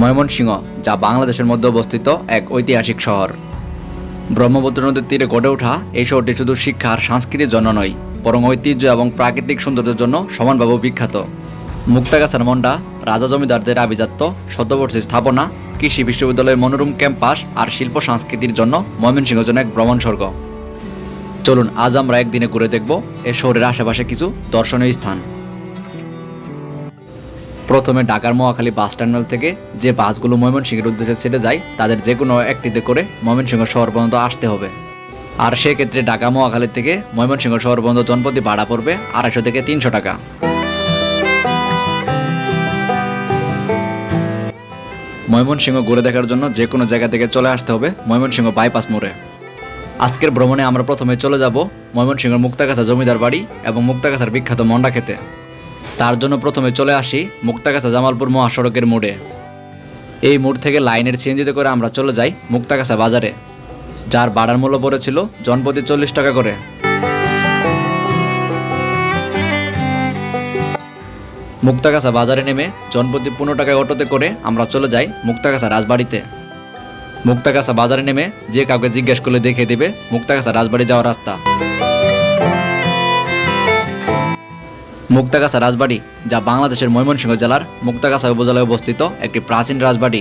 ময়মনসিংহ, যা বাংলাদেশের মধ্যে অবস্থিত এক ঐতিহাসিক শহর। ব্রহ্মপুত্র নদীর তীরে গড়ে ওঠা এই শহরটি শুধু শিক্ষা আর সংস্কৃতির জন্য নয়, বরং ঐতিহ্য এবং প্রাকৃতিক সৌন্দর্যের জন্য সমানভাবে বিখ্যাত। মুক্তাগাছার মন্ডা, রাজা জমিদারদের আভিজাত্য সদ্যবর্তী স্থাপনা, কৃষি বিশ্ববিদ্যালয়ের মনোরম ক্যাম্পাস আর শিল্প সংস্কৃতির জন্য ময়মনসিংহ যেন এক ভ্রমণ স্বর্গ চলুন আজ আমরা একদিনে ঘুরে দেখব এ শহরের আশেপাশে কিছু দর্শনীয় স্থান। প্রথমে ঢাকার মহাখালী বাস টার্মিনাল থেকে যে বাসগুলো ময়মনসিংহের উদ্দেশ্যে ছেড়ে যায়, তাদের যে কোনো একটিতে করে ময়মনসিংহ শহর পর্যন্ত আসতে হবে। আর সেক্ষেত্রে ঢাকা মহাখালী থেকে ময়মনসিংহ শহর পর্যন্ত জনপ্রতি ভাড়া পড়বে আড়াইশো থেকে তিনশো টাকা। ময়মনসিংহ ঘুরে দেখার জন্য যে কোনো জায়গা থেকে চলে আসতে হবে ময়মনসিংহ বাইপাস মোড়ে। আজকের ভ্রমণে আমরা প্রথমে চলে যাব ময়মনসিংহের মুক্তাগাছা জমিদার বাড়ি এবং মুক্তাগাছার বিখ্যাত মন্ডা খেতে। তার জন্য প্রথমে চলে আসি মুক্তাগাছা জামালপুর মহাসড়কের মোড়ে। এই মোড় থেকে লাইনের সিএনজিতে করে আমরা চলে যাই মুক্তাগাছা বাজারে, যার ভাড়ার মূল্য পড়েছিল জনপ্রতি চল্লিশ টাকা করে। মুক্তাগাছা বাজারে নেমে জনপ্রতি পনেরো টাকায় অটোতে করে আমরা চলে যাই মুক্তাগাছা রাজবাড়িতে। মুক্তাগাছা বাজারে নেমে যে কাউকে জিজ্ঞেস করলে দেখিয়ে দেবে মুক্তাগাছা রাজবাড়ি যাওয়ার রাস্তা। মুক্তাগাছা রাজবাড়ি যা বাংলাদেশের ময়মনসিংহ জেলার মুক্তাগাছা উপজেলায় অবস্থিত একটি প্রাচীন রাজবাড়ি।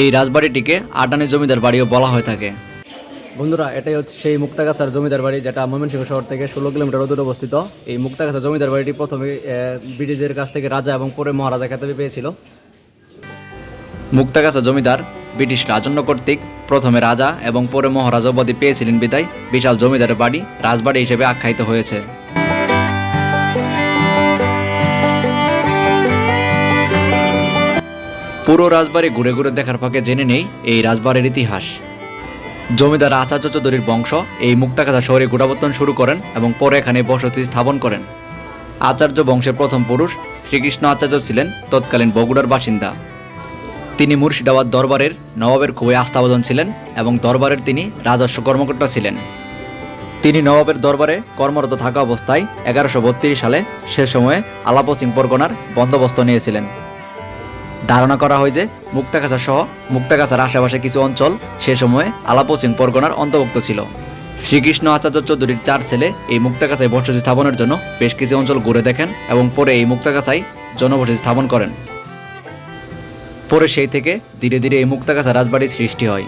এই রাজবাড়িটিকে আটানি জমিদার বাড়িও বলা হয়ে থাকে। বন্ধুরা এটাই হচ্ছে সেই মুক্তাগাছার জমিদার বাড়ি যেটা ময়মনসিংহ শহর থেকে ষোলো কিলোমিটার দূরে অবস্থিত। এই মুক্তাগাছা জমিদার বাড়িটি প্রথমে ব্রিটিশদের কাছ থেকে রাজা এবং পরে মহারাজা খেতাবে পেয়েছিল। মুক্তাগাছা জমিদার ব্রিটিশ রাজন্য কর্তৃক প্রথমে রাজা এবং পরে মহারাজা উপাধি পেয়েছিলেন বিদায় বিশাল জমিদারের বাড়ি রাজবাড়ি হিসেবে আখ্যায়িত হয়েছে। পুরো রাজবাড়ি ঘুরে ঘুরে দেখার ফাঁকে জেনে নেই এই রাজবাড়ির ইতিহাস। জমিদার আচার্য চৌধুরীর বংশ এই মুক্তাগাছা শহরে গোটাবর্তন শুরু করেন এবং পরে এখানে বসতি স্থাপন করেন। আচার্য বংশের প্রথম পুরুষ শ্রীকৃষ্ণ আচার্য ছিলেন তৎকালীন বগুড়ার বাসিন্দা। তিনি মুর্শিদাবাদ দরবারের নবাবের খুবই আস্থাভাজন ছিলেন এবং দরবারের তিনি রাজস্ব কর্মকর্তা ছিলেন। তিনি নবাবের দরবারে কর্মরত থাকা অবস্থায় এগারোশো সালে সে সময়ে আলাপসিং পরগনার বন্দোবস্ত নিয়েছিলেন। ধারণা করা হয় যে মুক্তাগাছা সহ মুক্তাকাছার আশেপাশে কিছু অঞ্চল সে সময়ে আলাপসিং পরগনার অন্তর্ভুক্ত ছিল। শ্রীকৃষ্ণ আচার্য চৌধুরীর চার ছেলে এই মুক্তাকাছায় বসতি স্থাপনের জন্য বেশ কিছু অঞ্চল ঘুরে দেখেন এবং পরে এই মুক্তাগাছায় জনবসতি স্থাপন করেন। পরে সেই থেকে ধীরে ধীরে এই মুক্তাকাছা রাজবাড়ির সৃষ্টি হয়।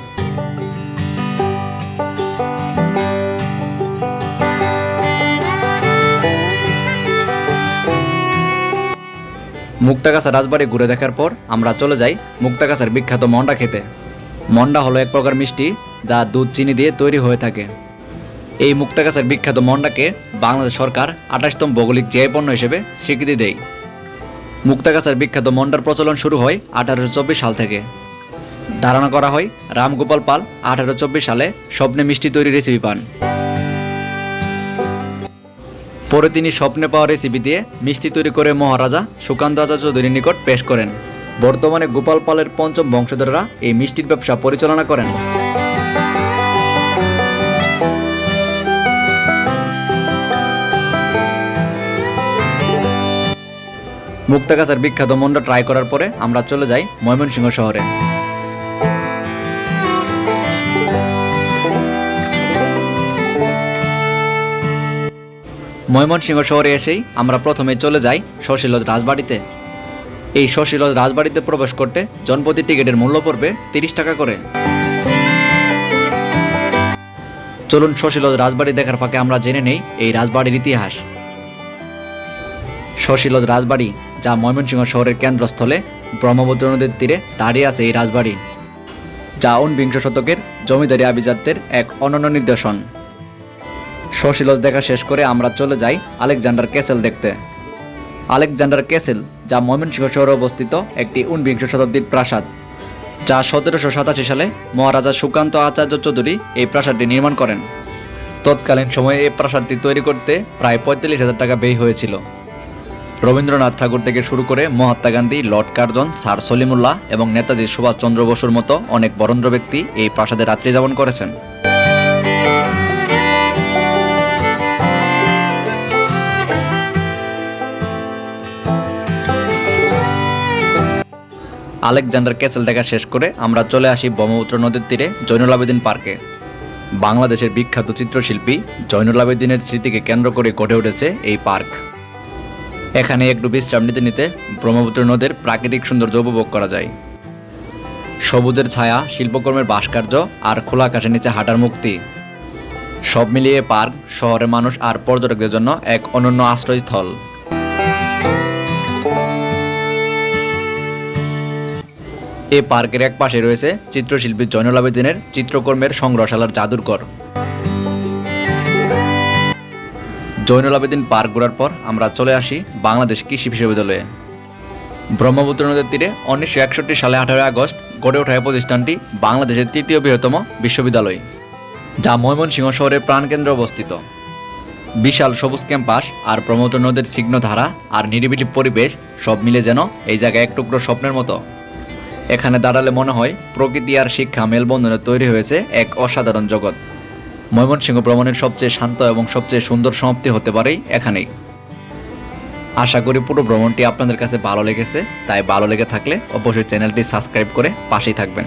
মুক্তাগাছা রাজবাড়ি ঘুরে দেখার পর আমরা চলে যাই মুক্তাগাছার বিখ্যাত মন্ডা খেতে। মন্ডা হলো এক প্রকার মিষ্টি যা দুধ, চিনি দিয়ে তৈরি হয়ে থাকে। এই মুক্তাগাছার বিখ্যাত মন্ডাকে বাংলাদেশ সরকার আঠাশতম ভৌগোলিক জিআই পণ্য হিসেবে স্বীকৃতি দেয়। মুক্তাগাছার বিখ্যাত মন্ডার প্রচলন শুরু হয় আঠারোশো চব্বিশ সাল থেকে। ধারণা করা হয় রামগোপাল পাল আঠারোশো চব্বিশ সালে স্বপ্নে মিষ্টি তৈরি রেসিপি পান। পরে তিনি স্বপ্নে পাওয়া রেসিপি দিয়ে মিষ্টি তৈরি করে মহারাজা সুকান্ত আচার্য চৌধুরীর নিকট পেশ করেন। বর্তমানে গোপাল পালের পঞ্চম বংশধররা এই মিষ্টির ব্যবসা পরিচালনা করেন। মুক্তাগাছার বিখ্যাত মন্ড ট্রাই করার পরে আমরা চলে যাই ময়মনসিংহ শহরে। ময়মনসিংহ শহরে এসেই আমরা প্রথমে চলে যাই শশীলজ রাজবাড়িতে। এই শশীলজ রাজবাড়িতে প্রবেশ করতে জনপ্রতি টিকিটের মূল্য পড়বে তিরিশ টাকা করে। চলুন শশীলজ রাজবাড়ি দেখার ফাঁকে আমরা জেনে নেই এই রাজবাড়ির ইতিহাস। শশীলজ রাজবাড়ি, যা ময়মনসিংহ শহরের কেন্দ্রস্থলে ব্রহ্মপুত্র নদীর তীরে দাঁড়িয়ে আছে এই রাজবাড়ি, যা ঊনবিংশ শতকের জমিদারি আভিজাত্যের এক অনন্য নিদর্শন। শশীলজ দেখা শেষ করে আমরা চলে যাই আলেকজান্ডার ক্যাসেল দেখতে। আলেকজান্ডার ক্যাসেল যা ময়মনসিংহ শহরে অবস্থিত একটি ঊনবিংশ শতাব্দীর প্রাসাদ, যা সতেরোশো সাতাশি সালে মহারাজা সুকান্ত আচার্য চৌধুরী এই প্রাসাদটি নির্মাণ করেন। তৎকালীন সময়ে এই প্রাসাদটি তৈরি করতে প্রায় পঁয়তাল্লিশ হাজার টাকা ব্যয় হয়েছিল। রবীন্দ্রনাথ ঠাকুর থেকে শুরু করে Mahatma Gandhi, lord Curzon, sir Salimullah এবং নেতাজি সুভাষচন্দ্র বসুর মতো অনেক বরেন্দ্র ব্যক্তি এই প্রাসাদে রাত্রি যাপন করেছেন। আলেকজান্ডার ক্যাসেল দেখা শেষ করে আমরা চলে আসি ব্রহ্মপুত্র নদীর তীরে জৈনুল আবেদিন পার্কে। বাংলাদেশের বিখ্যাত চিত্রশিল্পী জৈনুল আবেদিনের স্মৃতিকে কেন্দ্র করে গড়ে উঠেছে এই পার্ক। এখানে একটু বিশ্রাম নিতে নিতে ব্রহ্মপুত্র নদীর প্রাকৃতিক সৌন্দর্য উপভোগ করা যায়। সবুজের ছায়া, শিল্পকর্মের ভাস্কর্য আর খোলা আকাশের নিচে হাঁটার মুক্তি। সব মিলিয়ে পার্ক শহরের মানুষ আর পর্যটকদের জন্য এক অনন্য আশ্রয়স্থল। এই পার্কের এক পাশে রয়েছে চিত্রশিল্পী জয়নুল আবেদিনের চিত্রকর্মের সংগ্রহশালার জাদুরঘর জয়নুল আবেদিন পার্ক ঘোরার পর আমরা চলে আসি বাংলাদেশ কৃষি বিশ্ববিদ্যালয়ে। ব্রহ্মপুত্র নদীর তীরে উনিশশো একষট্টি সালে আঠারোই আগস্ট গড়ে ওঠা এই প্রতিষ্ঠানটি বাংলাদেশের তৃতীয় বৃহত্তম বিশ্ববিদ্যালয়, যা ময়মনসিংহ শহরের প্রাণকেন্দ্রে অবস্থিত। বিশাল সবুজ ক্যাম্পাস আর ব্রহ্মপুত্র নদীর ছিগ্নধারা আর নিরিবিলি পরিবেশ সব মিলে যেন এই জায়গায় এক টুকরো স্বপ্নের মতো। এখানে দাঁড়ালে মনে হয় প্রকৃতি আর শিক্ষা মেলবন্ধনে তৈরি হয়েছে এক অসাধারণ জগৎ। ময়মনসিংহ ভ্রমণের সবচেয়ে শান্ত এবং সবচেয়ে সুন্দর সমাপ্তি হতে পারে এখানেই। আশা করি পুরো ভ্রমণটি আপনাদের কাছে ভালো লেগেছে, তাই ভালো লেগে থাকলে অবশ্যই চ্যানেলটি সাবস্ক্রাইব করে পাশেই থাকবেন।